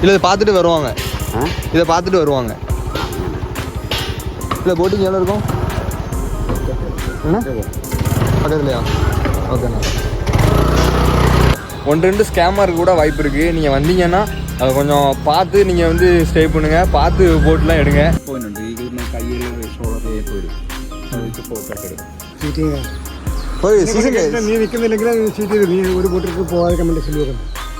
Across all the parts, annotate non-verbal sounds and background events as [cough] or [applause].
இல்லை இதை பார்த்துட்டு வருவாங்க. இதை பார்த்துட்டு வருவாங்க. இல்லை போட்டிங் எவ்வளோ இருக்கும்? பக்கத்துலையா? ஓகேண்ணா ஒன்று ரெண்டு ஸ்கேமர் கூட வாய்ப்பு இருக்குது நீங்கள் வந்தீங்கன்னா அதை கொஞ்சம் பார்த்து நீங்கள் வந்து ஸ்டே பண்ணுங்கள் பார்த்து போட்டுலாம் எடுங்க.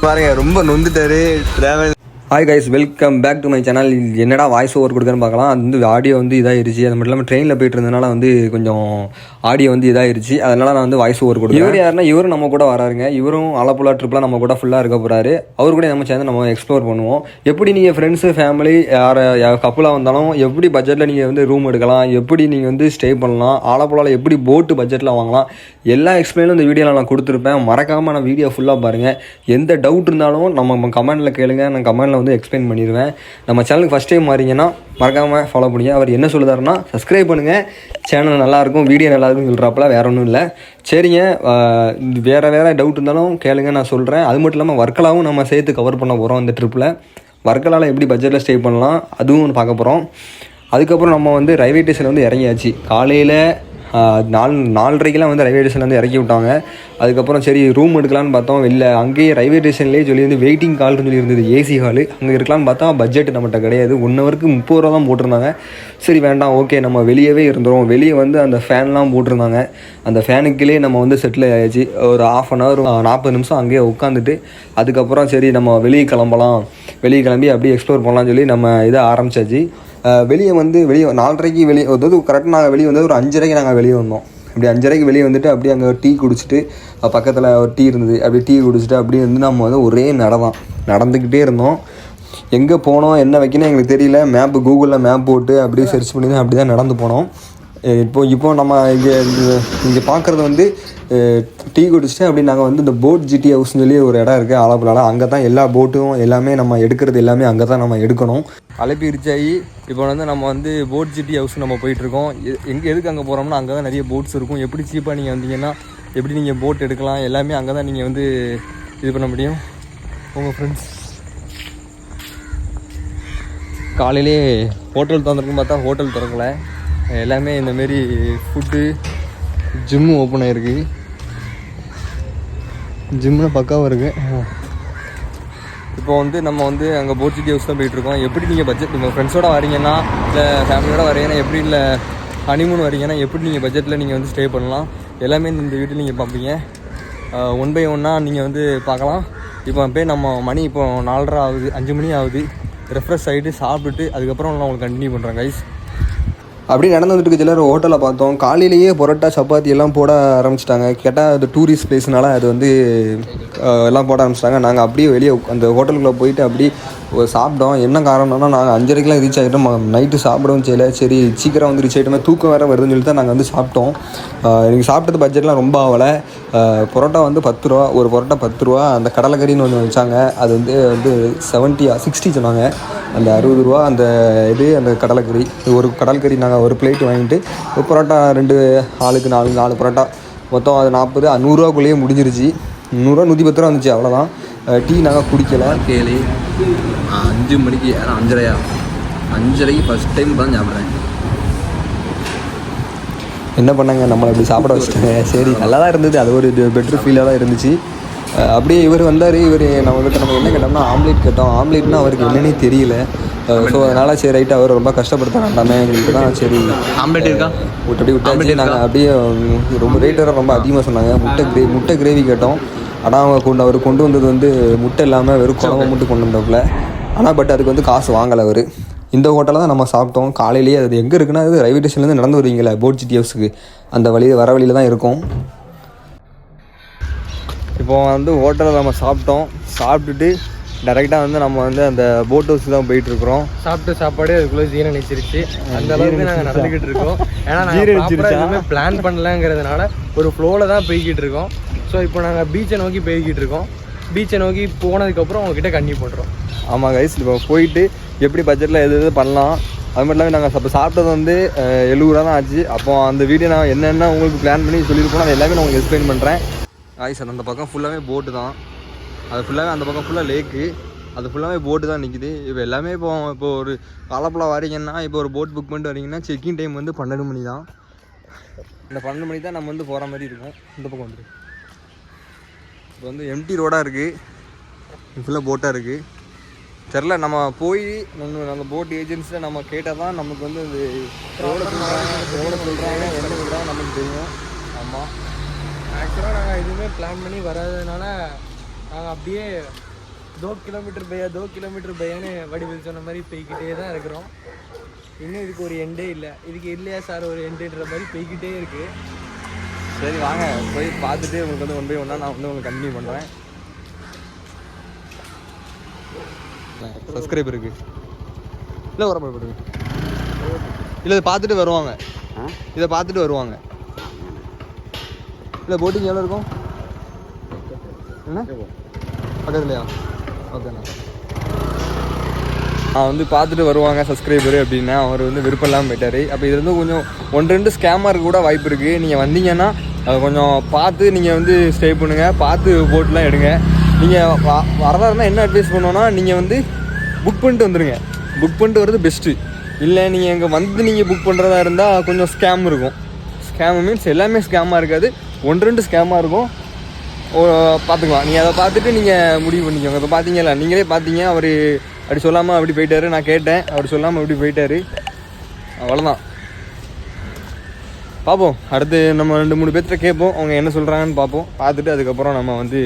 பாருங்க ரொம்ப நொந்துட்டாரு. Travel hi guys welcome back to my channel என்னடா வாய்ஸ் ஓவர் கொடுக்குறேன்னு பார்க்கலாம். அது வந்து ஆடியோ வந்து இதாயிருச்சு. அது மட்டும் இல்லாமல் ட்ரெயினில் போயிட்டு இருந்ததுனால வந்து கொஞ்சம் ஆடியோ வந்து இதாயிருச்சு. அதனால நான் வந்து வாய்ஸ் ஓவர் கொடுக்குறேன். இவர் யாருன்னா இவரும் நம்ம கூட வராருங்க. இவரும் அலப்புலா ட்ரிப்லாம் நம்ம கூட ஃபுல்லாக இருக்க போகிறாரு அவர் கூட நம்ம சேர்ந்து நம்ம எக்ஸ்ப்ளோர் பண்ணுவோம். எப்படி நீங்கள் ஃப்ரெண்ட்ஸு ஃபேமிலி யார் கப்புலாக வந்தாலும் எப்படி பட்ஜெட்டில் நீங்கள் வந்து ரூம் எடுக்கலாம்? எப்படி நீங்கள் வந்து ஸ்டே பண்ணலாம்? ஆலப்புழாவில் எப்படி போட்டு பட்ஜெட்டில் வாங்கலாம்? எல்லா எக்ஸ்பிளைனும் இந்த வீடியோவில் நான் கொடுத்துருப்பேன். மறக்காமல் நான் வீடியோ ஃபுல்லாக பாருங்கள் எந்த டவுட் இருந்தாலும் நம்ம கமெண்டில் கேளுங்க. நான் கமெண்ட்டில் வந்து எக்ஸ்பிளைன் பண்ணிடுவேன். நம்ம சேனலுக்கு ஃபஸ்ட் டைம் மாறிங்கன்னா மறக்காமல் ஃபாலோ பண்ணுங்க அவர் என்ன சொல்லுதாருன்னா சப்ஸ்கிரைப் பண்ணுங்கள் சேனல் நல்லாயிருக்கும் வீடியோ நல்லாயிருக்கும் சொல்கிறாப்புல வேற ஒன்றும் இல்லை. சரிங்க வேறு வேறு டவுட் இருந்தாலும் கேளுங்க நான் சொல்கிறேன் அது மட்டும் இல்லாமல் ஒர்க்கலாவும் நம்ம சேர்த்து கவர் பண்ண போகிறோம் அந்த ட்ரிப்பில் ஒர்க்கலால் எப்படி பட்ஜெட்டில் ஸ்டே பண்ணலாம் அதுவும் பார்க்க போகிறோம் அதுக்கப்புறம் நம்ம வந்து ரயில்வே ஸ்டேஷனில் வந்து இறங்கியாச்சு. காலையில் நாலு நாலரைக்கெலாம் வந்து ரயில்வே ஸ்டேஷனில் வந்து இறக்கி விட்டாங்க. அதுக்கப்புறம் சரி ரூம் எடுக்கலான்னு பார்த்தோம். இல்லை அங்கேயே ரயில்வே ஸ்டேஷன்லேயே சொல்லி வந்து வெயிட்டிங் ஹால்னு சொல்லி இருந்தது ஏசி ஹாலு அங்கே இருக்கலாம்னு பார்த்தா பட்ஜெட் நம்மகிட்ட கிடையாது. ஒன் ஹவருக்கு முப்பது ரூபா தான் போட்டிருந்தாங்க. சரி வேண்டாம் ஓகே நம்ம வெளியவே இருந்துரும் வெளியே வந்து அந்த ஃபேன்லாம் போட்டிருந்தாங்க. அந்த ஃபேனுக்குள்ளே நம்ம வந்து செட்டில் ஆயாச்சு. ஒரு ஆஃப் அன் ஹவர் நாற்பது நிமிஷம் அங்கேயே உட்காந்துட்டு அதுக்கப்புறம் சரி நம்ம வெளியே கிளம்பலாம். வெளியே கிளம்பி அப்படியே எக்ஸ்ப்ளோர் பண்ணலாம்னு சொல்லி நம்ம இதை ஆரம்பிச்சாச்சு. வெளியே வந்து வெளியே நாலரைக்கு வெளியே அதாவது கரெக்டாக நாங்கள் வெளியே வந்து ஒரு அஞ்சரைக்கு நாங்கள் வெளியே வந்தோம். அப்படி அஞ்சரைக்கு வெளியே வந்துட்டு அப்படியே அங்கே டீ குடிச்சிட்டு பக்கத்தில் ஒரு டீ இருந்தது. அப்படியே டீ குடிச்சிட்டு அப்படியே வந்து நம்ம வந்து ஒரே நடதான் நடந்துக்கிட்டே இருந்தோம். எங்கே போனோம் என்ன வைக்கணும் எங்களுக்கு தெரியல. மேப்பு கூகுளில் மேப் போட்டு அப்படியே சர்ச் பண்ணி தான் அப்படி தான் நடந்து போனோம். இப்போ இப்போ நம்ம இங்கே இங்கே பார்க்குறது வந்து டீ குடிச்சிட்டு அப்படி நாங்கள் வந்து இந்த போட் ஜிடி ஹவுஸ்னு சொல்லி ஒரு இடம் இருக்குது ஆலப்புழாவில் அங்கே தான் எல்லா போட்டும் எல்லாமே நம்ம எடுக்கிறது எல்லாமே அங்கே தான் நம்ம எடுக்கணும். அழைப்பு இப்போ வந்து நம்ம வந்து போட் ஜிடி ஹவுஸ் நம்ம போயிட்டுருக்கோம். எங்கே எதுக்கு அங்கே போகிறோம்னா அங்கே தான் நிறைய போட்ஸ் இருக்கும். எப்படி சீப்பாக நீங்கள் வந்தீங்கன்னா எப்படி நீங்கள் போட் எடுக்கலாம் எல்லாமே அங்கே தான் நீங்கள் வந்து இது பண்ண முடியும். உங்கள் ஃப்ரெண்ட்ஸ் காலையிலே ஹோட்டல் திறந்துருக்குன்னு பார்த்தா ஹோட்டல் திறக்கல. எல்லாமே இந்தமாரி ஃபுட்டு ஜிம்மு ஓப்பன் ஆகிருக்கு ஜிம்மில் பக்காவாக இருக்குது இப்போ வந்து நம்ம வந்து அங்கே போட் சிட்டி ஹவுஸ் தான் போயிட்டுருக்கோம் எப்படி நீங்கள் பட்ஜெட் உங்கள் ஃப்ரெண்ட்ஸோட வரீங்கன்னா இல்லை ஃபேமிலியோட வரீங்கன்னா எப்படி இல்லை ஹனிமூன் வரீங்கன்னா எப்படி நீங்கள் பட்ஜெட்டில் நீங்கள் வந்து ஸ்டே பண்ணலாம்? எல்லாமே இந்த வீட்டில் நீங்கள் பார்ப்பீங்க. ஒன் பை ஒன்னாக நீங்கள் வந்து பார்க்கலாம். இப்போ போய் நம்ம மணி இப்போ நாலரை ஆகுது அஞ்சு மணி ஆகுது. ரெஃப்ரெஷ் ஆகிட்டு சாப்பிட்டுட்டு அதுக்கப்புறம் நான் உங்களுக்கு கண்டினியூ பண்ணுறேன் கைஸ் அப்படி நடந்து வந்துட்டு இருக்க சிலர் ஹோட்டலில் பார்த்தோம். காலையிலேயே பரோட்டா சப்பாத்தி எல்லாம் போட ஆரம்பிச்சிட்டாங்க. கேட்டால் அது டூரிஸ்ட் பிளேஸ்னால அது வந்து எல்லாம் போட ஆரம்பிச்சிட்டாங்க. நாங்கள் அப்படியே வெளியே அந்த ஹோட்டலுக்குள்ளே போயிட்டு அப்படி சாப்பிட்டோம். என்ன காரணம்னா நாங்கள் அஞ்சரைக்கெலாம் ரீச் ஆகிட்டோம் நைட்டு சாப்பிடவும் செய்யல. சரி சீக்கிரம் வந்து ரீச் ஆகிட்டோமே தூக்கம் வேறு வருதுன்னு சொல்லி தான் நாங்கள் வந்து சாப்பிட்டோம். எனக்கு சாப்பிட்டது பட்ஜெட்லாம் ரொம்ப ஆகலை பரோட்டா வந்து பத்து ரூபா ஒரு பரோட்டா பத்து ரூபா. அந்த கடலைக்கறின்னு ஒன்று வச்சாங்க. அது வந்து வந்து செவன்ட்டியா சிக்ஸ்டி சொன்னாங்க. அந்த அறுபது ரூபா அந்த இது அந்த கடலைக்கறி. ஒரு கடல்கறி நாங்கள் ஒரு பிளேட் வாங்கிட்டு ஒரு பரோட்டா ரெண்டு ஆளுக்கு நாலு நாலு பரோட்டா. மொத்தம் அது நாற்பது நூறுரூவாக்குள்ளேயே முடிஞ்சிருச்சு. நூறுரூவா நூற்றி பத்து ரூபா வந்துச்சு அவ்வளோதான் டீ நாங்கள் குடிக்கல. கேளு அஞ்சு மணிக்கு அதான் அஞ்சரையா? அஞ்சரைக்கு ஃபஸ்ட் டைம் தான் சாப்பிட்றேன். என்ன பண்ணாங்க? நம்மளை இப்படி சாப்பிட வச்சுட்டாங்க. சரி நல்லா தான் இருந்தது. அது ஒரு பெட்ரு ஃபீலாக தான் இருந்துச்சு. அப்படியே இவர் வந்தார் இவர் நம்மகிட்ட நம்ம என்ன கேட்டோம்னா ஆம்லேட் கேட்டோம். ஆம்லேட்னா அவருக்கு என்னன்னே தெரியல. ஸோ அதனால் சரி ரைட்டு அவர் ரொம்ப கஷ்டப்படுத்த வேண்டாமே எங்களுக்கு தான் சரி. ஆம்லெட் இருக்கா? விட்டு விட்டாச்சு. நாங்கள் அப்படியே ரொம்ப ரேட் வேறு ரொம்ப அதிகமாக சொன்னாங்க. முட்டை கிரே முட்டை கிரேவி கேட்டோம். ஆனால் அவங்க கொண்டு அவர் கொண்டு வந்தது வந்து முட்டை இல்லாமல் வெறும் குழம்பு மட்டும் கொண்டு வந்தாப்புல. ஆனால் பட் அதுக்கு வந்து காசு வாங்கலை அவர். இந்த ஹோட்டலில் தான் நம்ம சாப்பிட்டோம். காலையிலேயே அது எங்கே இருக்குன்னா அது ரயில்வே ஸ்டேஷன்லேருந்து நடந்து வருவீங்களே போட் சிட்டி ஹவுஸுக்கு அந்த வழியில் வர வழியில் தான் இருக்கும். இப்போ வந்து ஹோட்டலில் நம்ம சாப்பிட்டோம். சாப்பிட்டுட்டு டேரெக்டாக வந்து நம்ம வந்து அந்த போட் ஹவுஸ் தான் போயிட்டுருக்குறோம். சாப்பிட்ட சாப்பாடு அதுக்குள்ள ஜீரணிச்சிருச்சு அந்த அளவுக்கு நாங்கள் நடந்துக்கிட்டு இருக்கோம். ஏன்னா? நாங்கள் எதுவுமே பிளான் பண்ணலங்கிறதுனால ஒரு ஃப்ளோவில் தான் போய்கிட்டு இருக்கோம். ஸோ இப்போ நாங்கள் பீச்சை நோக்கி போய்கிட்டு இருக்கோம். பீச்சை நோக்கி போனதுக்கப்புறம் உங்ககிட்ட கண்டினியூ பண்ணுறோம் ஆமாம் கைஸ் இப்போ போயிட்டு எப்படி பட்ஜெட்டில் எது எது பண்ணலாம்? அது மட்டும் இல்லாமல் நாங்கள் இப்போ சாப்பிட்டது வந்து எழுபது ரூபா தான் ஆச்சு. அப்போ அந்த வீடியோ நான் என்னென்ன உங்களுக்கு பிளான் பண்ணி சொல்லியிருப்போம் அது எல்லாமே நான் உங்களுக்கு எக்ஸ்பிளைன் பண்ணுறேன் காய்ஸ் அந்த பக்கம் ஃபுல்லாகவே போட்டு தான். அது ஃபுல்லாகவே அந்த பக்கம் ஃபுல்லாக லேக்கு அது ஃபுல்லாகவே போட்டு தான் நிற்கிது இப்போ எல்லாமே இப்போ இப்போ ஒரு ஆலப்புழா வரீங்கன்னா இப்போ ஒரு போட் புக் பண்ணிட்டு வரீங்கன்னா செக்கிங் டைம் வந்து பன்னெண்டு மணி தான். இந்த பன்னெண்டு மணி தான் நம்ம வந்து போகிற மாதிரி இருக்கும். இந்த பக்கம் வந்து இப்போ வந்து எம்டி ரோடாக இருக்குது ஃபுல்லாக போட்டாக இருக்குது தெரில நம்ம போய் நம்ம அந்த போட் ஏஜென்சியில் நம்ம கேட்டால் தான் நமக்கு வந்து இது எவ்வளோ சொல்கிறாங்க எவ்வளோ சொல்கிறாங்க சொல்கிறாங்க நமக்கு தெரியும். ஆமாம் ஆக்சுவலாக நாங்கள் எதுவுமே பிளான் பண்ணி வராததுனால நாங்கள் அப்படியே தோ கிலோமீட்டர் பையா தோ கிலோமீட்டர் பையான்னு வடிவில் சொன்ன மாதிரி போய்கிட்டே தான் இருக்கிறோம். இன்னும் இதுக்கு ஒரு எண்டே இல்லை. இதுக்கு இல்லையா சார் ஒரு எண்டுன்ற மாதிரி போய்கிட்டே இருக்குது சரி வாங்க. போய் பார்த்துட்டு உங்களுக்கு வந்து ஒன் பை ஒன்றா நான் வந்து உங்களுக்கு கண்டினியூ பண்ணுறேன் சப்ஸ்கிரைப் இருக்கு இல்லை வர போடுங்க இல்லை இதை பார்த்துட்டு வருவாங்க. இதை பார்த்துட்டு வருவாங்க. இல்லை போட்டிங் எவ்வளோ இருக்கும்? என்ன? பக்கத்துலையா? ஓகேண்ணா நான் வந்து பார்த்துட்டு வருவாங்க சப்ஸ்கிரைபர் அப்படின்னா. அவர் வந்து விருப்பம் இல்லாமல் போயிட்டார். அப்போ இது வந்து கொஞ்சம் ஒன்று ரெண்டு ஸ்கேமாக இருக்க கூட வாய்ப்பு இருக்குது நீங்கள் வந்தீங்கன்னா அதை கொஞ்சம் பார்த்து நீங்கள் வந்து ஸ்டே பண்ணுங்கள் பார்த்து போட்லாம் எடுங்க. நீங்கள் வரதா இருந்தால் என்ன அட்வைஸ் பண்ணுவோன்னா நீங்கள் வந்து புக் பண்ணிட்டு வந்துடுங்க புக் பண்ணிட்டு வர்றது பெஸ்ட்டு இல்லை நீங்கள் இங்கே வந்து நீங்கள் புக் பண்ணுறதா இருந்தால் கொஞ்சம் ஸ்கேம் இருக்கும். ஸ்கேம் மீன்ஸ் எல்லாமே ஸ்கேமாக இருக்காது. ஒன்று ரெண்டு ஸ்கேமாக இருக்கும். ஓ பார்த்துக்கலாம். நீங்கள் அதை பார்த்துட்டு நீங்கள் முடிவு பண்ணிக்கோங்க. இப்போ பார்த்தீங்களா நீங்களே பார்த்தீங்க அவர் அப்படி சொல்லாமல் அப்படி போயிட்டாரு. நான் கேட்டேன் அவர் சொல்லாமல் அப்படி போயிட்டாரு. அவ்வளோதான் பார்ப்போம். அடுத்து நம்ம ரெண்டு மூணு பேர்த்த கேட்போம். அவங்க என்ன சொல்கிறாங்கன்னு பார்ப்போம். பார்த்துட்டு அதுக்கப்புறம் நம்ம வந்து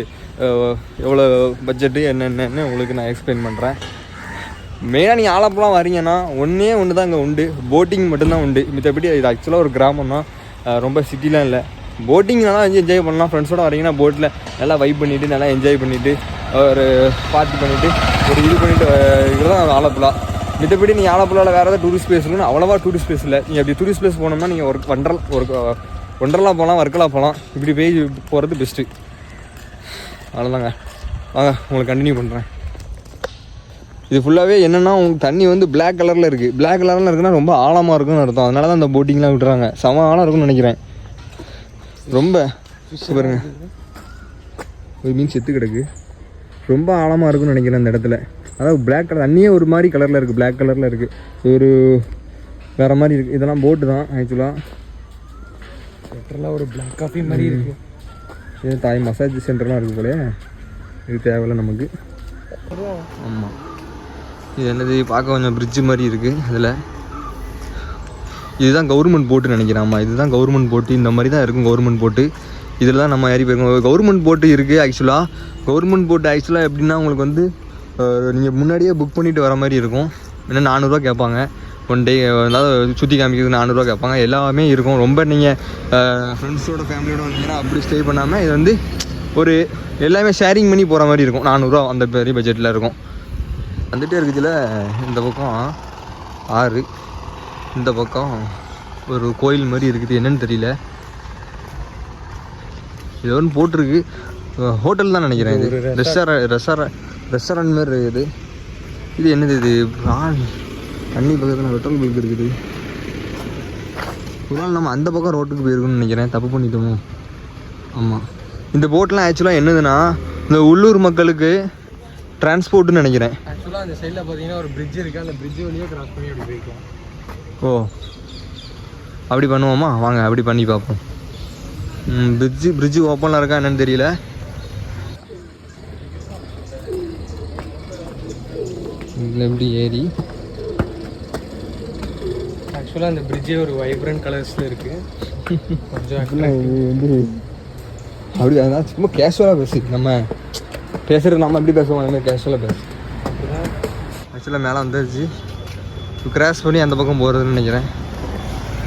எவ்வளோ பட்ஜெட்டு என்னென்னு உங்களுக்கு நான் எக்ஸ்பிளைன் பண்ணுறேன் மெயினாக நீங்கள் ஆலப்புலாம் வரீங்கன்னா ஒன்றே ஒன்று தான் இங்கே உண்டு. போட்டிங் மட்டும்தான் உண்டு. மித்தபடி இது ஆக்சுவலாக ஒரு கிராமம் தான் ரொம்ப சிட்டிலாம் இல்லை. போட்டிங் நல்லா என்ஜாய் பண்ணலாம் ஃப்ரெண்ட்ஸோட வரீங்கன்னா போட்டில் நல்லா வைப் பண்ணிவிட்டு நல்லா என்ஜாய் பண்ணிவிட்டு ஒரு பார்ட்டி பண்ணிவிட்டு ஒரு இது பண்ணிவிட்டு இதுதான் ஆலப்புழா. மித்தபடி நீங்கள் ஆலப்புழாவில் வேறு ஏதாவது டூரிஸ்ட் பிளேஸ் இல்லைன்னு அவ்வளோவா டூரிஸ்ட் பிளேஸ் இல்லை. நீங்கள் அப்படி டூரிஸ்ட் பிளேஸ் போனோம்னா நீங்கள் ஒரு ஒன்றரை ஒரு ஒன்றரலா போகலாம் வர்க்கலா போகலாம் இப்படி போய் போகிறது பெஸ்ட்டு அவ்வளோதாங்க வாங்க உங்களுக்கு கண்டினியூ பண்ணுறேன் இது ஃபுல்லாகவே என்னென்னா உங்களுக்கு தண்ணி வந்து பிளாக் கலரில் இருக்குது பிளாக் கலரில் இருக்குன்னா ரொம்ப ஆழமாக இருக்குன்னு அர்த்தம். அதனால தான் அந்த போட்டிங்லாம் விட்டுறாங்க. செம ஆழம் இருக்கும்னு நினைக்கிறேன். ரொம்ப. பாருங்க. ஒரு மீன் செத்து கிடக்கு. ரொம்ப ஆழமாக இருக்கும்னு நினைக்கிறேன் அந்த இடத்துல. அதாவது Black கலர் தண்ணியே ஒரு மாதிரி கலரில் இருக்குது Black கலரில் இருக்குது ஒரு வேறு மாதிரி இருக்குது இதெல்லாம் போட்டு தான் ஆக்சுவலாக பெட்ரோலாக ஒரு பிளாக் காஃபி மாதிரி இருக்குது இது தாய் மசாஜ் சென்டர்லாம் இருக்குது போலயே. இது தேவையில்ல நமக்கு. ஆமாம் இது என்னது? பார்க்க கொஞ்சம் பிரிட்ஜு மாதிரி இருக்குது இதில் இதுதான் கவர்மெண்ட் போட்டு நினைக்கிறாமா இதுதான் கவர்மெண்ட் போட்டு இந்த மாதிரி தான் இருக்கும் கவர்மெண்ட் போட்டு இதில் தான் நம்ம ஏறி போயிருக்கோம். கவர்மெண்ட் போட்டு இருக்குது ஆக்சுவலாக கவர்மெண்ட் போட்டு ஆக்சுவலாக எப்படின்னா உங்களுக்கு வந்து நீங்கள் முன்னாடியே புக் பண்ணிட்டு வர மாதிரி இருக்கும். ஏன்னா நானூறுரூவா கேட்பாங்க. ஒன் டே அதாவது சுற்றி காமிக்கிறது நானூறுரூவா கேட்பாங்க. எல்லாமே இருக்கும். ரொம்ப நீங்கள் ஃப்ரெண்ட்ஸோட ஃபேமிலியோட வந்தீங்கன்னா அப்படி ஸ்டே பண்ணாமல் இது வந்து ஒரு எல்லாமே ஷேரிங் பண்ணி போகிற மாதிரி இருக்கும். நானூறுரூவா அந்த பெரிய பட்ஜெட்டில் இருக்கும். வந்துகிட்டே இருக்குதுல இந்த பக்கம் ஆறு. இந்த பக்கம் ஒரு கோயில் மாதிரி இருக்குது. என்னன்னு தெரியல. இது ஒன்று போட்டிருக்கு. ஹோட்டல் தான் நினைக்கிறேன் இது. ரெஸ்டாரண்ட் ரெஸ்டாரண்ட் ரெஸ்டாரண்ட் மாதிரி இருக்குது. இது என்னது இது? தண்ணி பக்கத்தில் பெட்ரோல் பங்க் இருக்குது. ஒரு நாள் நம்ம அந்த பக்கம் ரோட்டுக்கு போயிருக்கோம்னு நினைக்கிறேன். தப்பு பண்ணிட்டோமோ? ஆமாம் இந்த போட்லாம் ஆக்சுவலாக என்னதுன்னா இந்த உள்ளூர் மக்களுக்கு டிரான்ஸ்போர்ட்னு நினைக்கிறேன். ஆக்சுவலாக அந்த சைடில் பார்த்தீங்கன்னா ஒரு பிரிட்ஜ் இருக்குது அந்த பிரிட்ஜ் வழியாக கிராஸ் பண்ணி அப்படி போய்க்கலாம். ஓ. அப்படி பண்ணுவோமா? வாங்க அப்படி பண்ணி பார்ப்போம். பிரிட்ஜு பிரிட்ஜு ஓப்பனில் இருக்கா என்னன்னு தெரியல. இதில் எப்படி ஏறி? ஆக்சுவலாக அந்த பிரிட்ஜே ஒரு வைப்ரண்ட் கலர்ஸில் இருக்குது கொஞ்சம் [laughs] வந்து அப்படி அதான் சும்மா கேஷுவலாக பேசு. நம்ம பேசுகிறது நம்ம எப்படி பேசுவோம் அந்த மாதிரி கேஷுவலாக பேசு. ஆக்சுவலாக மேலே வந்துருச்சு கிராஸ் பண்ணி அந்த பக்கம் போகிறதுன்னு நினைக்கிறேன்.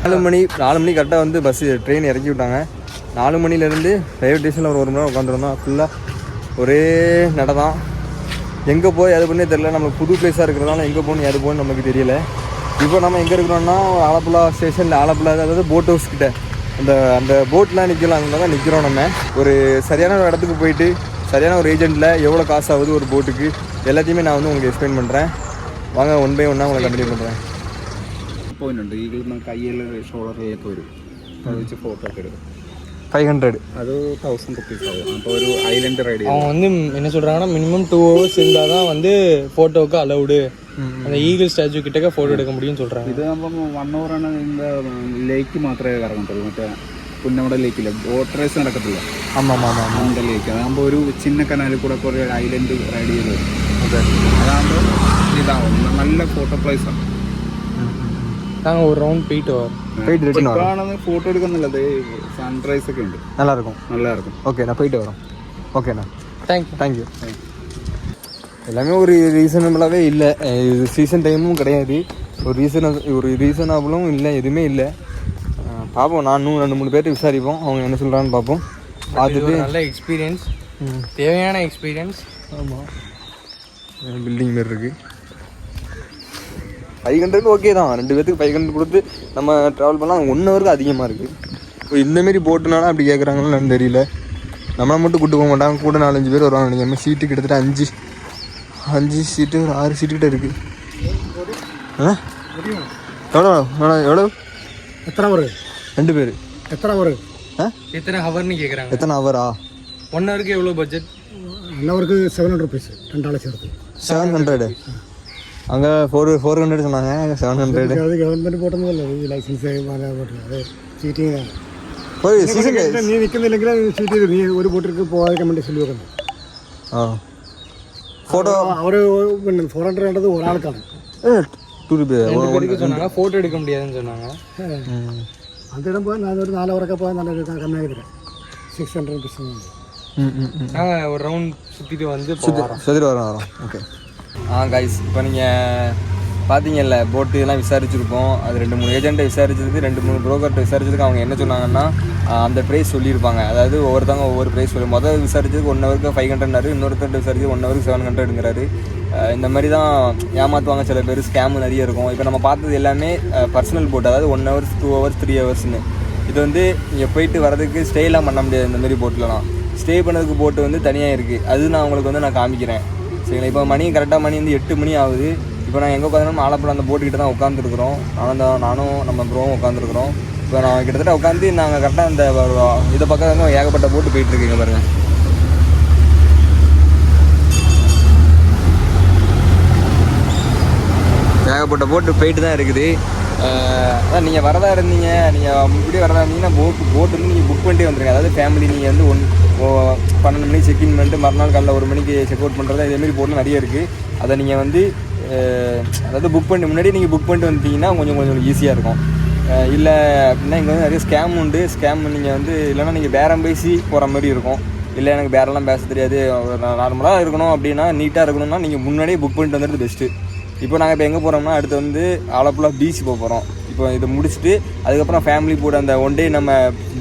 நாலு மணி நாலு மணி கரெக்டாக வந்து பஸ்ஸு ட்ரெயின் இறக்கி விட்டாங்க. நாலு மணிலேருந்து ரயில்வே ஸ்டேஷனில் ஒரு ஒரு மணி நேரம் உட்காந்துருந்தோம் ஃபுல்லாக ஒரே நடை தான். எங்கே போய் அது பண்ணே தெரில நம்மளுக்கு புது பிளேஸாக இருக்கிறதால எங்கே போகணும் எது போகணும் நமக்கு தெரியல. இப்போ நம்ம எங்கே இருக்கிறோம்னா ஆலப்புழா ஸ்டேஷனில் ஆலப்புழா அதாவது போட் ஹவுஸ் கிட்ட. அந்த அந்த போட்லாம் நிற்கலாம் அங்கே தான் நிற்கிறோம் நம்ம. ஒரு சரியான ஒரு இடத்துக்கு போயிட்டு சரியான ஒரு ஏஜெண்ட்டில் எவ்வளோ காசு ஆகுது ஒரு போட்டுக்கு எல்லாத்தையுமே நான் வந்து உங்களுக்கு எக்ஸ்பிளைன் பண்ணுறேன் வாங்க ஒன் பை ஒன்னாக உங்களுக்கு கண்டினியூ பண்ணுறேன் പോയിട്ടുണ്ട് ഈഗിൾ കയ്യിൽ ഷോളറിലൊക്കെ വരും അത് വെച്ച് ഫോട്ടോ ഒക്കെ എടുക്കും ஃபைவ் ஹண்ட்ரட் അത് തൗസൻഡ് റുപ്പീസ് ആവും അപ്പോൾ ഒരു ഐലൻഡ് റൈഡ് ചെയ്യും அவங்க வந்து என்ன சொல்கிறாங்கன்னா மினிமம் டூ ஹவர்ஸ் இருந்தால் தான் வந்து ஃபோட்டோவுக்கு அலௌடு அந்த ஈகிள் ஸ்டாச்சு கிட்டக்க ஃபோட்டோ எடுக்க முடியும்னு சொல்கிறாங்க ഇത് ആകുമ്പം വൺ ആണ് ഇതിൻ്റെ ലേക്ക് മാത്രമേ കറങ്ങത്തുള്ളൂ മറ്റേ പുന്നമട ലേക്കില്ല ബോട്ട് റേസ് നടക്കത്തില്ല ஆமாம் ஆமாம் ஆமாம் അങ്ങനത്തെ ലേക്ക് അതാകുമ്പോൾ ഒരു ചിന്ന കനാലിൽ കൂടെ കുറേ ഐലൻഡ് റൈഡ് ചെയ്ത് വരും അതാകുമ്പോൾ ഇതാവും നല്ല ഫോട്ടോ പ്ലേസ് ആണ് நாங்கள் ஒரு ரவுண்ட் போயிட்டு வரோம் போயிட்டு ரிட்டர்ன் வரோம் ഇപ്പോഴാണ് ഫോട്ടോ എടുക്കുന്നില്ലത് സൺറൈസ് ഒക്കെ ഉണ്ട് நல்லாயிருக்கும் நல்லா இருக்கும் ஓகே நான் போயிட்டு வரோம் ஓகேண்ணா தேங்க்யூ தேங்க்யூ எல்லாமே ஒரு ரீசனபிளாகவே இல்லை இது சீசன் டைமும் கிடையாது ஒரு ரீசன ஒரு ரீசனபிளும் இல்லை எதுவுமே இல்லை அஹ் பார்ப்போம் நான் இன்னும் ரெண்டு மூணு பேர்ட்டு விசாரிப்போம் அவங்க என்ன சொல்கிறான்னு பார்ப்போம் இது பார்த்துட்டு ஒரு நல்ல எக்ஸ்பீரியன்ஸ் தேவையான எக்ஸ்பீரியன்ஸ் ஆமாம் பில்டிங் மாரி இருக்குது ஃபைவ் ஹண்ட்ரட் ஓகே தான். ரெண்டு பேத்துக்கு ஃபைவ் ஹண்ட்ரட் கொடுத்து நம்ம ட்ராவல் பண்ணலாம். ஒன் ஹவருக்கு அதிகமாக இருக்குது இப்போ இந்தமாரி போட்டுனால அப்படி கேட்குறாங்கன்னு தெரியல. நம்மளை மட்டும் கூட்டு போக மாட்டாங்க. கூட நாலஞ்சு பேர் வருவாங்க நினைக்கிறேன். சீட்டு கிட்டத்தட்ட அஞ்சு. அஞ்சு சீட்டு ஒரு ஆறு சீட்டு கிட்ட இருக்குது ஆ? எவ்வளோ எவ்வளோ எவ்வளோ எத்தனை வரும் ரெண்டு பேர். எத்தனை வரும் ஆ? எத்தனை ஹவர்னு கேட்குறாங்க எத்தனை ஹவரா ஒன் ஹவருக்கு எவ்வளோ பட்ஜெட் ஒன் ஹவருக்கு செவன் ஹண்ட்ரட் ருபீஸ் ரெண்டாள் சேர்த்து. செவன் ஹண்ட்ரடு அங்கே ஃபோர் ஃபோர் ஹண்ட்ரட் சொன்னாங்க அங்கே செவன் ஹண்ட்ரட் அது கவர்மெண்ட் போட்டதும் லைசன்ஸ் போட்டது சீட்டிங் தான் போய் சீசன் நீ നിൽക്കുന്നില്ലെങ്കിൽ സീറ്റ് നീ ഒരു ബോട്ടിലേക്ക് പോകാതിരിക്കാൻ വേണ്ടി സിൽവ് വെക്കണം ആ ഫോട്ടോ അവർ പിന്നെ ഫോർ ഹൺഡ്രഡ് വേണ്ടത് ഒരാൾക്കാണ് ഫോട്ടോ എടുക്കാൻ മുടിയാതെന്ന് சொன்னாங்க அந்த இடம் போய் நான் ஒரு நாலு ஹவருக்கு போய் நல்ல கம்மியாக இருக்கிறேன் சிக்ஸ் ஹண்ட்ரட் பர்சன்ட் ஒரு ரவுண்ட் சுற்றிட்டு வந்து சுற்றிட்டு வரோம் ஓகே ஆ கைஸ் இப்போ நீங்கள் பார்த்தீங்கல்ல போட்டு இதெல்லாம் விசாரிச்சிருப்போம் அது ரெண்டு மூணு ஏஜென்ட்டை விசாரிச்சதுக்கு ரெண்டு மூணு ப்ரோக்கர்ட்ட விசாரிச்சதுக்கு அவங்க என்ன சொன்னாங்கன்னா அந்த ப்ரைஸ் சொல்லியிருப்பாங்க. அதாவது ஒவ்வொருத்தவங்க ஒவ்வொரு ப்ரைஸ் சொல்லி முதல் விசாரிச்சதுக்கு ஒன் ஹவருக்கு ஃபைவ் ஹண்ட்ரட்னாரு இன்னொருத்தர் விசாரிச்சு ஒன் ஹவருக்கு செவன் ஹண்ட்ரடுங்கிறாரு இந்த மாதிரி தான் ஏமாற்றுவாங்க சில பேர் ஸ்கேமு நிறைய இருக்கும். இப்போ நம்ம பார்த்தது எல்லாமே பர்சனல் போட் அதாவது one hours two hours three ஹவர்ஸ்னு இது வந்து இங்கே போயிட்டு வரதுக்கு ஸ்டேலாம் பண்ண முடியாது இந்த மாதிரி ஸ்டே பண்ணதுக்கு போட்டு வந்து தனியாக இருக்குது அது நான் உங்களுக்கு வந்து நான் காமிக்கிறேன். சரிங்களா? இப்போ மணி கரெக்டாக மணி வந்து எட்டு மணி ஆகுது. இப்போ நான் எங்கே உட்காந்துனா ஆலப்புழா அந்த போட்டுக்கிட்ட தான் உட்காந்துருக்குறோம் நானும் தான் நானும் நம்ம ப்ரோவும் உட்காந்துருக்குறோம் இப்போ நான் கிட்டத்தட்ட உட்காந்து நாங்கள் கரெக்டாக இந்த இது இதை பக்கம் வந்து ஏகப்பட்ட போட்டு போயிட்டுருக்கீங்க பாருங்கள் ஏகப்பட்ட போட்டு போயிட்டு தான் இருக்குது அதான் நீங்கள் வரதா இருந்தீங்க. நீங்கள் முன்னாடி வரதா இருந்தீங்கன்னா போட்டு போட்டு வந்து நீங்கள் புக் பண்ணிட்டே வந்துருங்க. அதாவது ஃபேமிலி நீங்கள் வந்து ஒன் ஓ பன்னெண்டு மணிக்கு செக்இன் பண்ணிட்டு மறுநாள் காலைல ஒரு மணிக்கு செக் அவுட் பண்ணுறது இதேமாரி போட்டு நிறைய இருக்குது அதை நீங்கள் வந்து அதாவது புக் பண்ணி முன்னாடியே நீங்கள் புக் பண்ணிட்டு வந்துட்டீங்கன்னா கொஞ்சம் கொஞ்சம் ஈஸியாக இருக்கும். இல்லை அப்படின்னா இங்கே வந்து நிறைய ஸ்கேம் உண்டு. ஸ்கேம் நீங்கள் வந்து இல்லைன்னா நீங்கள் பேரம் பேசி போகிற மாதிரி இருக்கும். இல்லை எனக்கு பேரெல்லாம் பேச தெரியாது. நார்மலாக இருக்கணும் அப்படின்னா நீட்டாக இருக்கணும்னா நீங்கள் முன்னாடியே புக் பண்ணிட்டு வந்துடுறது பெஸ்ட்டு இப்போ நாங்கள் இப்போ எங்கே போகிறோம்னா அடுத்து வந்து ஆலப்புழா பீச் போக போகிறோம் இப்போ இதை முடிச்சுட்டு அதுக்கப்புறம் ஃபேமிலி கூட அந்த ஒன் டே நம்ம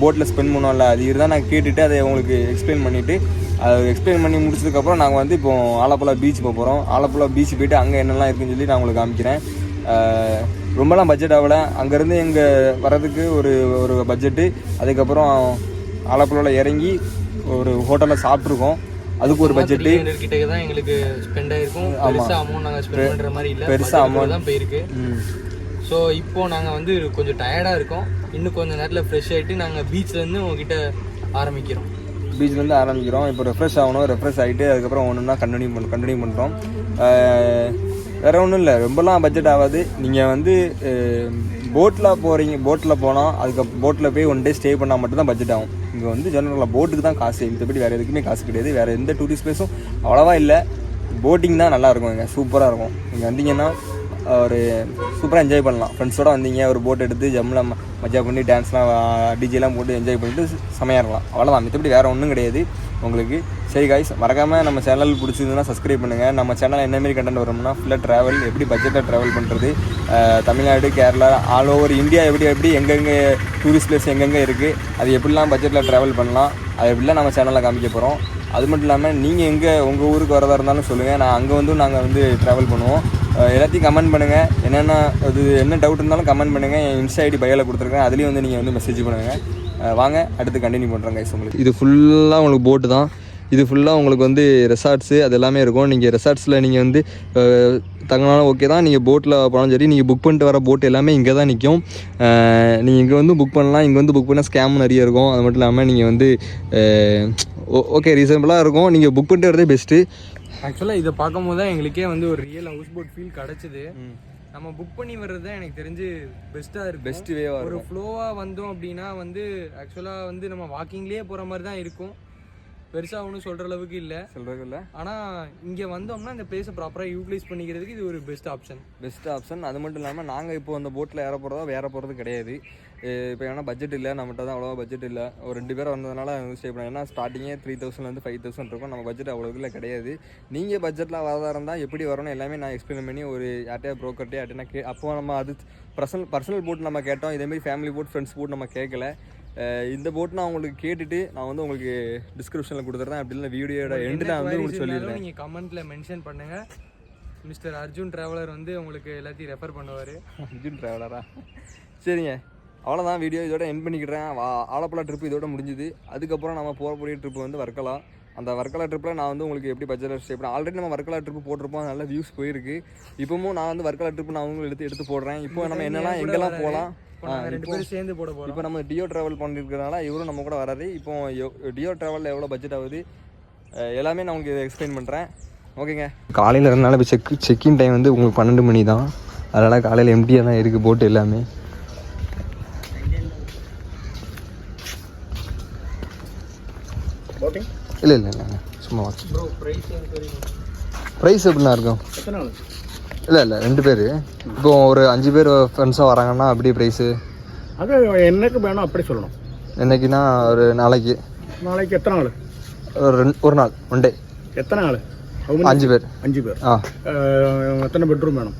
போட்டில் ஸ்பெண்ட் பண்ணுவோம்ல அது தான் நான் கேட்டுட்டு அதை உங்களுக்கு எக்ஸ்பிளைன் பண்ணிவிட்டு அதை எக்ஸ்பிளைன் பண்ணி முடிச்சதுக்கப்புறம் நாங்கள் வந்து இப்போ ஆலப்புழா பீச் போக போகிறோம் ஆலப்புழா பீச் போயிட்டு அங்கே என்னெல்லாம் இருக்குன்னு சொல்லி நான் உங்களுக்கு காமிக்கிறேன். ரொம்பலாம் பட்ஜெட் ஆகலை. அங்கேருந்து இங்கே வர்றதுக்கு ஒரு ஒரு பட்ஜெட்டு அதுக்கப்புறம் ஆலப்புழாவில் இறங்கி ஒரு ஹோட்டலில் சாப்பிட்ருக்கோம் அதுக்கு ஒரு பட்ஜெட்டு கிட்ட தான் எங்களுக்கு ஸ்பெண்ட் ஆயிருக்கும். பெருசா அமௌண்ட் நாங்கள் ஸ்பெண்ட் பண்ற மாதிரி இல்லை. பெருசா amount- தான் போயிருக்கு. ம். ஸோ இப்போது நாங்கள் வந்து கொஞ்சம் டயர்டாக இருக்கோம். இன்னும் கொஞ்சம் நேரத்தில் ஃப்ரெஷ் ஆகிட்டு நாங்கள் பீச்லேருந்து உங்ககிட்ட ஆரம்பிக்கிறோம். பீச்லேருந்து ஆரம்பிக்கிறோம். இப்போ ரெஃப்ரெஷ் ஆகணும் ரெஃப்ரெஷ் ஆகிட்டு அதுக்கப்புறம் ஒன்று ஒன்றா கண்டினியூ பண்ண கண்டினியூ பண்ணுறோம் வேறு ஒன்றும் இல்லை. ரொம்பலாம் பட்ஜெட் ஆகாது. நீங்கள் வந்து போட்டில் போகிறீங்க போட்டில் போனால் அதுக்கு போட்டில் போய் ஒன் டே ஸ்டே பண்ணால் மட்டும்தான் பட்ஜெட் ஆகும். இங்கே வந்து ஜெனரலாக போட்டுக்கு தான் காசு. மத்தபடி வேறு எதுக்குமே காசு கிடையாது. வேறு எந்த டூரிஸ்ட் பிளேஸும் அவ்வளோவா இல்லை. போட்டிங் தான் நல்லா இருக்கும் இங்கே. சூப்பராக இருக்கும். இங்கே வந்தீங்கன்னா ஒரு சூப்பராக என்ஜாய் பண்ணலாம். ஃப்ரெண்ட்ஸோட வந்தீங்க ஒரு போட் எடுத்து ஜம்மில் மஜா பண்ணி டான்ஸ்லாம் டிஜேலாம் போட்டு என்ஜாய் பண்ணிட்டு செமையாக இருக்கலாம். அவ்வளோதான் மித்தபடி வேறு ஒன்றும் கிடையாது. உங்களுக்கு சரி காய்ஸ் மறக்காமல் நம்ம சேனல் பிடிச்சிருந்ததுன்னா சப்ஸ்கிரைப் பண்ணுங்கள் நம்ம சேனல் என்னமாரி கண்டென்ட் வரும்னா ஃபுல்லாக ட்ராவல் எப்படி பட்ஜெட்டில் ட்ராவல் பண்ணுறது Tamil Nadu Kerala all over India எப்படி எப்படி எங்கெங்கே டூரிஸ்ட் பிளேஸ் எங்கெங்கே இருக்குது அது எப்படிலாம் பட்ஜெட்டில் ட்ராவல் பண்ணலாம் அது எப்படிலாம் நம்ம சேனலில் காமிக்க போகிறோம் அது மட்டும் இல்லாமல் நீங்கள் எங்கே உங்கள் ஊருக்கு வரதாக இருந்தாலும் சொல்லுங்கள் நான் அங்கே வந்து நாங்கள் வந்து ட்ராவல் பண்ணுவோம். எல்லாத்தையும் கமெண்ட் பண்ணுங்கள் என்னென்ன அது என்ன டவுட் இருந்தாலும் கமெண்ட் பண்ணுங்கள் என் இன்ஸ்டா ஐடி பயோவில் கொடுத்துருக்கேன். அதுலேயும் வந்து நீங்கள் வந்து மெசேஜ் பண்ணுங்கள் வாங்க அடுத்து கண்டினியூ பண்ணுறேன் கைஸ் உங்களுக்கு. இது ஃபுல்லாக உங்களுக்கு போட்டு தான். இது ஃபுல்லாக உங்களுக்கு வந்து ரெசார்ட்ஸு அது எல்லாமே இருக்கும். நீங்கள் ரெசார்ட்ஸில் நீங்கள் வந்து தங்கினாலும் ஓகே தான். நீங்கள் போட்டில் போனாலும் சரி நீங்கள் புக் பண்ணிட்டு வர போட் எல்லாமே இங்கே தான் நிற்கும் நீங்கள் இங்கே வந்து புக் பண்ணலாம். இங்கே வந்து புக் பண்ணால் ஸ்கேம் நிறைய இருக்கும். அது மட்டும் இல்லாமல் நீங்கள் வந்து ஓகே ரீசனபிளாக இருக்கும். நீங்கள் புக் பண்ணிட்டு வரதே பெஸ்ட்டு ஆக்சுவலாக இதை பார்க்கும்போது தான் எங்களுக்கே வந்து ஒரு ரியல் ஹவுஸ் போட் ஃபீல் கிடச்சிது. நம்ம புக் பண்ணி வர்றது தான் எனக்கு தெரிஞ்சு பெஸ்ட்டாக இருக்கு பெஸ்ட் வேவாக ஒரு ஃப்ளோவாக வந்தோம் அப்படின்னா வந்து ஆக்சுவலாக வந்து நம்ம வாக்கிங்லேயே போகிற மாதிரி தான் இருக்கும். பெருசாக ஒன்றும் சொல்கிற அளவுக்கு இல்லை. சொல்கிறது இல்லை. ஆனால் இங்கே வந்தோம்னா இந்த பிளேஸை ப்ராப்பராக யூட்டிலைஸ் பண்ணிக்கிறதுக்கு இது ஒரு பெஸ்ட் ஆப்ஷன் பெஸ்ட் ஆப்ஷன் அது மட்டும் இல்லாமல் நாங்கள் இப்போ அந்த போட்டில் ஏற போகிறதா வேற போகிறது கிடையாது. இப்போ ஏன்னா பட்ஜெட் இல்லை நம்மகிட்ட தான் அவ்வளோவா பட்ஜெட் இல்லை. ஒரு ரெண்டு பேர் வந்ததுனால ஸ்டே பண்ண ஏன்னா ஸ்டார்டிங்கே த்ரீ தௌசண்ட்லேருந்து ஃபைவ் தௌசண்ட் இருக்கும். நம்ம பட்ஜெட் அவ்வளோ இதில் கிடையாது. நீங்கள் பட்ஜெட்டில் வரதா இருந்தால் எப்படி வரணும் எல்லாமே நான் எக்ஸ்பிளைன் பண்ணி ஒரு யார்ட்டையா ப்ரோக்கர்ட்டே யார்ட்டையா கே அப்போ நம்ம அது பர்சனல் பர்சனல் போட் நம்ம கேட்டோம். இதேமாரி ஃபேமிலி போட் ஃப்ரெண்ட்ஸ் போட் நம்ம கேட்கல. இந்த போட் நான் உங்களுக்கு கேட்டுட்டு நான் வந்து உங்களுக்கு டிஸ்கிரிப்ஷனில் கொடுத்துட்றேன் அப்படி இல்லை வீடியோட எண்டு நான் வந்து உங்களுக்கு சொல்லிடுறேன். நீங்கள் கமெண்ட்டில் மென்ஷன் பண்ணுங்கள் மிஸ்டர் அர்ஜுன் டிராவலர் வந்து உங்களுக்கு எல்லாத்தையும் ரெஃபர் பண்ணுவார். அர்ஜுன் ட்ராவலரா சரிங்க. அவ்வளோதான் வீடியோ இதோட என் பண்ணிக்கிறேன். வா- ஆலப்புழா ட்ரிப் இதோட முடிஞ்சுது. அதுக்கப்புறம் நம்ம போகக்கூடிய ட்ரிப் வந்து வர்க்கலா அந்த வர்க்கலா ட்ரிப்பில் நான் வந்து உங்களுக்கு எப்படி பட்ஜெட் ஸ்டே பண்ணேன் ஆல்ரெடி நம்ம வர்க்கலா ட்ரிப் போட்டிருப்போம். நல்ல வியூஸ் போயிருக்கு. இப்போவும் நான் வந்து வர்க்கலா ட்ரிப் நான் உங்களுக்கு எடுத்து எடுத்து போடுறேன். இப்போ நம்ம என்னெல்லாம் எங்கெல்லாம் போகலாம்? சேர்ந்து போட போகிறோம் இப்போ நம்ம டியோ ட்ராவல் பண்ணிருக்கிறனால இவரும் நம்ம கூட வராது இப்போ டியோ ட்ராவலில் எவ்வளோ பட்ஜெட் ஆகுது? எல்லாமே நான் உங்களுக்கு எக்ஸ்பிளைன் பண்ணுறேன் ஓகேங்க. காலையில் இருந்தனால இப்போ செக் செக்இன் டைம் வந்து உங்களுக்கு பன்னெண்டு மணி தான் அதனால் காலையில் எம்டியாக தான் இருக்குது போட்டு எல்லாமே. போட்டிங் இல்லை இல்லை இல்லைங்க சும்மா ப்ரோ ப்ரைஸ் தெரியும் ப்ரைஸ் எப்படிண்ணா இருக்கும் எத்தனை நாள் இல்லை இல்லை ரெண்டு பேர் இப்போ ஒரு அஞ்சு பேர் ஃப்ரெண்ட்ஸாக வராங்கன்னா அப்படியே ப்ரைஸு அது என்னைக்கு வேணும் அப்படி சொல்லணும் என்னைக்குன்னா ஒரு நாளைக்கு நாளைக்கு எத்தனை நாள் ஒரு ரெண்டு ஒரு நாள் ஒன் டே எத்தனை நாள் அஞ்சு பேர் அஞ்சு பேர் ஆ அஹ், எத்தனை பெட்ரூம் வேணும்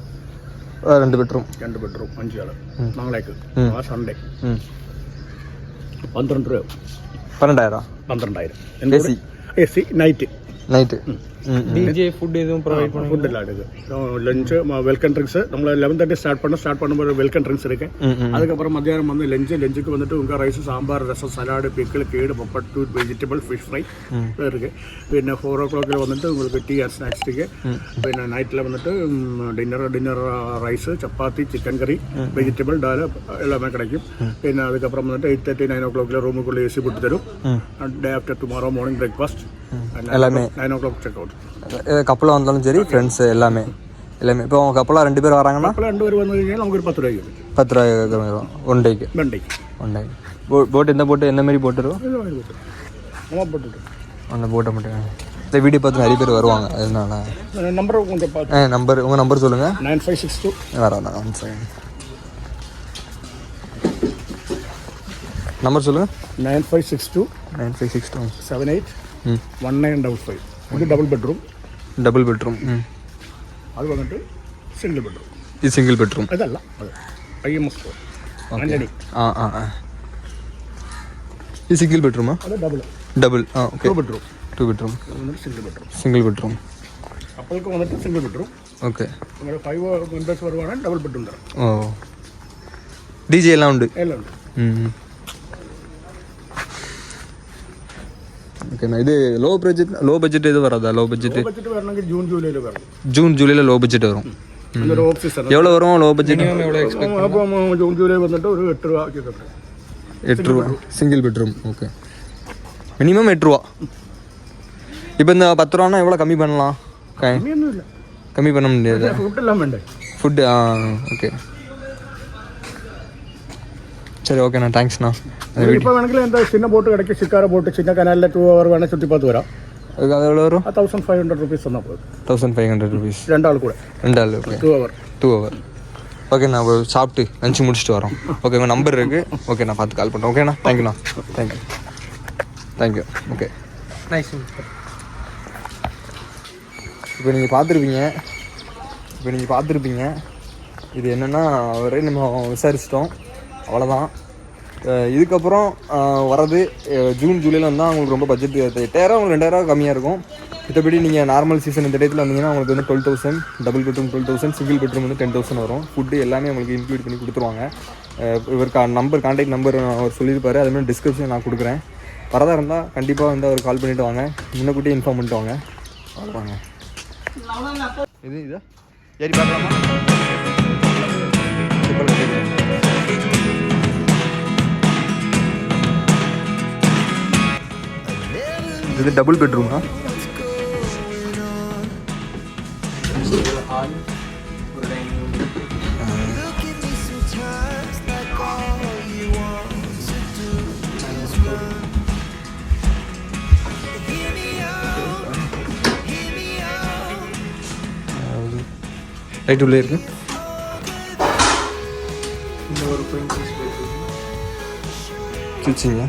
அஹ் ரெண்டு பெட்ரூம் രണ്ട് ബെഡ്റൂം അഞ്ച് ആള് നാളേക്ക് ഉം. ആ സൺഡേ ம் പന്ത്രണ്ട് രൂപ പന്ത്രണ്ടായിരം? പന്ത്രണ്ടായിരം. A C. A C night. Night. Food எதுவும் ப்ரொவைட் பண்ணுங்க ஃபுட் எல்லாம் இருக்குது லஞ்சு வெல்கம் ட்ரிங்க்ஸ் நம்மள லெவன் தேர்ட்டி ஸ்டார்ட் பண்ண ஸ்டார்ட் பண்ணும்போது வெல்கம் ட்ரிங்க்ஸ் இருக்கு ம் ம் அதுக்கப்புறம் மத்தியானம் வந்து லஞ்சு லஞ்சுக்கு வந்துட்டு உங்கள் rice sambar rasam salad pickle கேடு பப்பட்டு வெஜிடபிள் ஃபிஷ் ஃப்ரை இருக்கு പിന്നെ ഫോർ ഓ ക്ലോക്കിൽ വന്നിട്ട് உங்களுக்கு டீ ஆர் ஸ்நாக்ஸ் இருக்கு പിന്നെ நைட்டில் வந்துட்டு dinner dinner rice chapati chicken கறி வெஜிடபிள் டால் எல்லாமே கிடைக்கும் പിന്നെ அதுக்கப்புறம் வந்துட்டு எயிட் தேர்ட்டி நைன் ஓ கிளாக்ல ரூமுக்குள்ளே ஏசி போட்டு தரும் day after tomorrow morning breakfast எல்லாமே. நைன் கப்பலாக வந்தாலும் சரி ஃப்ரெண்ட்ஸ் எல்லாமே. எல்லாமே. இப்போ அவங்க கப்பலாக ரெண்டு பேர் வராங்கன்னா? ரெண்டு பேர் வந்து பத்து ரூபாய்க்கு பத்து ரூபாய்க்கு வரும். ஒன் டேக்கு ஒன் டேக்கு ஒன் டேக்கு போ போட்டு எந்த போட்டு எந்த மாதிரி போட்டுருவோம் அந்த போட்டை மட்டும். இந்த வீடியோ பார்த்து நிறைய பேர் வருவாங்க. அதனால. நம்பர் கொஞ்சம் நம்பர் உங்கள் நம்பர் சொல்லுங்கள் நைன் ஃபைவ் சிக்ஸ் டூ வரேன் ஒன் செகண்ட் நம்பர் சொல்லுங்கள் nine five six two nine five six two seven eight one nine double five ഇത് ഡബിൾ ബെഡ്റൂം ഡബിൾ ബെഡ്റൂം അത് വന്നിട്ട് സിംഗിൾ ബെഡ്റൂം ഈ സിംഗിൾ ബെഡ്റൂം അതല്ല I M S Antony ആ ആ ഈ സിംഗിൾ ബെഡ്റൂമാ അത് ഡബിൾ ഡബിൾ ആ okay two bedroom two bedroom single bedroom single bedroom അപ്പോഴേക്ക് വന്നിട്ട് സിംഗിൾ ബെഡ്റൂം ഓക്കെ നിങ്ങളുടെ ഫൈവ് വിൻഡോസ് വരുവാണെങ്കിൽ ഡബിൾ ബെഡ്റൂം തരാം. ഓ. ഡി ജെ എല്ലാം ഉണ്ട്? എല്ലാം ഉണ്ട്. இது லோ பட்ஜெட் லோ பட்ஜெட் எதுவும் வராதா லோ பட்ஜெட் ബഡ്ജറ്റ് വരണമെങ്കിൽ ജൂൺ ജൂലൈയിൽ വരണം ஜூன் ஜூலையில் லோ பட்ஜெட் வரும் അതൊരു ഓഫ് സീസൺ எவ்வளோ வரும் லோ பட்ஜெட் അപ്പം ജൂൺ ജൂലൈ വന്നിട്ട് ഒരു എട്ട് രൂപ ആക്കി തരാം எட்டு ரூபா சிங்கிள் பெட்ரூம் ஓகே மினிமம் எட்டு ரூபா இப்போ இந்த பத்து ரூபான்னா எவ்வளோ கம்மி பண்ணலாம் க- ഇനിയൊന്നുമില്ല கம்மி பண்ண முடியாது ഫുഡെല്ലാം വേണ്ടേ ஃபுட்டு ஆ ஓகே சரி ஓகேண்ணா தேங்க்ஸ்ண்ணா ഇപ്പോൾ വേണമെങ്കിൽ എന്താ ചിന്ന ബോട്ട് കിടക്കി ചിക്കാര ബോട്ട് ചിന്ന കനാലിലെ ടു അവർ വേണേൽ ചുറ്റിപ്പാത്ത് വരാം அதுக்கு அது எவ்வளோ வரும் ആ തൗസൻഡ് ഫൈവ് ഹൺഡ്രഡ് റുപ്പീസ് തന്നാൽ പോയി தௌசண்ட் ஃபைவ் ஹண்ட்ரட் ருபீஸ் രണ്ടാൾ കൂടെ ரெண்டு ஆள் okay two hour two hour ஓகேண்ணா அப்போ சாப்பிட்டு லஞ்சு முடிச்சுட்டு வரோம் ஓகே உங்கள் நம்பர் இருக்குது ஓகே நான் பார்த்து கால் பண்ணுறேன் ஓகேண்ணா தேங்க்யூண்ணா தேங்க்யூ தேங்க்யூ ஓகே நைஸ் இப்போ நீங்கள் பார்த்துருப்பீங்க இப்போ நீங்கள் பார்த்துருப்பீங்க இது என்னென்னா ஒரே நம்ம விசாரிச்சிட்டோம் அவ்வளோதான் இதுக்கப்புறம் வரது ஜூன் ஜூலையில் வந்தால் அவங்களுக்கு ரொம்ப பட்ஜெட் எட்டாயிரம் உங்களுக்கு ரெண்டாயிரம் கம்மியாக இருக்கும். மற்றபடி நீங்கள் நார்மல் சீசன் இந்த டயத்தில் வந்தீங்கன்னா உங்களுக்கு வந்து twelve thousand double bedroom twelve thousand single bedroom வந்து டென் தௌசண்ட் வரும். ஃபுட்டு எல்லாமே உங்களுக்கு இன்க்ளூட் பண்ணி கொடுத்துருவாங்க. இவர் கா நம்பர் கான்டாக்ட் நம்பர் அவர் சொல்லியிருப்பாரு. அதுமாதிரி டிஸ்கிரிப்ஷன் நான் கொடுக்குறேன். வரதா இருந்தால் கண்டிப்பாக வந்து அவர் கால் பண்ணிவிட்டு வாங்க. முன்னக்கூட்டியே இன்ஃபார்ம் பண்ணிட்டு வாங்க. வாங்க இது இதா? ஏறி பார்க்கலாமா? இது டபுள் பெட்ரூமா ரைட் உள்ளே இருக்கு. இந்த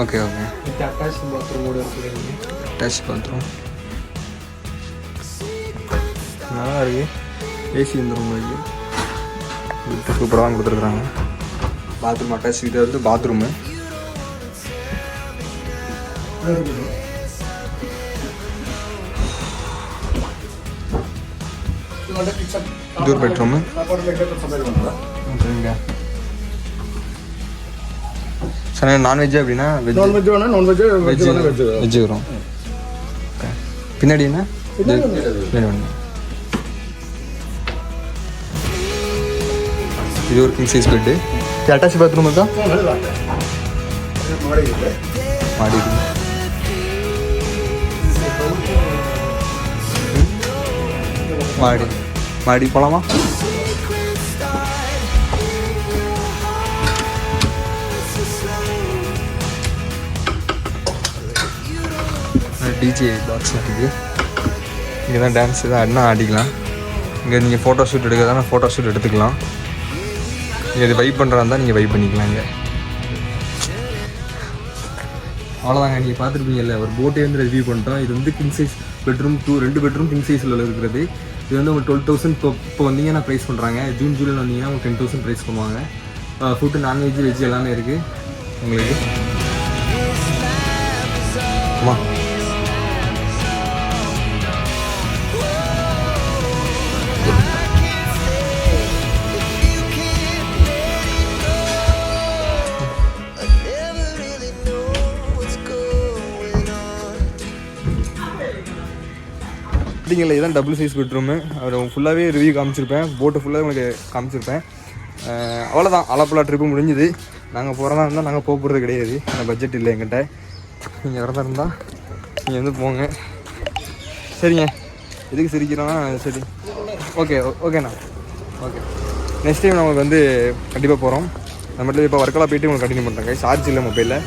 ஓகே ஓகே அட்டாச் பாத்ரூம் கூட இருக்குது அட்டாச் பாத்ரூம் நல்லா இருக்கு ஏசி இந்த ரூம் இருக்கு சூப்பராக தான் கொடுத்துருக்குறாங்க. பாத்ரூம் அட்டாச் இது வந்து பாத்ரூமு இது ஒரு பெட்ரூமு சார் நான்வெஜ் அப்படின்னா வெஜ் நான்வெஜ் வேணா நான்வெஜ் வெஜ் வேணா வெஜ் வெஜ் வரும். பின்னாடி என்ன? இது. ஒரு king size bed attach bathroom தான். மாடி இருக்கு மாடி. மாடி மாடி டிஜே பாக்ஸ் இருக்குது. இங்கே தான் டான்ஸ் தான் ஆடினா ஆடிக்கலாம். இங்கே நீங்கள் ஃபோட்டோ ஷூட் எடுக்கிறதா ஃபோட்டோ ஷூட் எடுத்துக்கலாம். நீங்கள் இது வைப் பண்ணுறா இருந்தால் நீங்கள் வைப் பண்ணிக்கலாம் இங்கே. அவ்வளோதாங்க நீங்கள் பார்த்துருப்பீங்கல்ல ஒரு போட்டே வந்து ரிவ்யூ பண்ணிட்டோம். இது வந்து கிங் சைஸ் பெட்ரூம் டூ ரெண்டு பெட்ரூம் கிங் சைஸில் இருக்கிறது. இது வந்து உங்களுக்கு டுவெல் தௌசண்ட் இப்போ இப்போ வந்தீங்கன்னா ப்ரைஸ் பண்ணுறாங்க ஜூன் ஜூலையில் வந்தீங்கன்னா உங்களுக்கு டென் தௌசண்ட் ப்ரைஸ் பண்ணுவாங்க. ஃபுட்டு நான்வெஜ் வெஜ் எல்லாமே இருக்குது உங்களுக்கு? ஆமா அப்படிங்கல இதுதான் டபுள் சைஸ் பெட்ரூமு அவர் ஃபுல்லாகவே ரிவ்யூ காமிச்சிருப்பேன். போட்டு ஃபுல்லாக உங்களுக்கு காமிச்சிருப்பேன். அவ்வளோதான் அலப்பலா ட்ரிப்பு முடிஞ்சுது. நாங்கள் போகிறதா இருந்தால் நாங்கள் போக போகிறது கிடையாது. அந்த பட்ஜெட் இல்லை எங்கிட்ட நீங்கள் வரதா இருந்தால் நீங்கள் வந்து போங்க. சரிங்க. எதுக்கு சிரிக்கிறோன்னா சரி. ஓகே ஓகேண்ணா ஓகே நெக்ஸ்ட் டைம் நம்மளுக்கு வந்து கண்டிப்பாக போகிறோம் நம்ம இப்போ ஒர்க்கெல்லாம் போயிட்டு உங்களுக்கு கண்டினியூ பண்ணுறேன் சார்ஜ் இல்லை மொபைலில்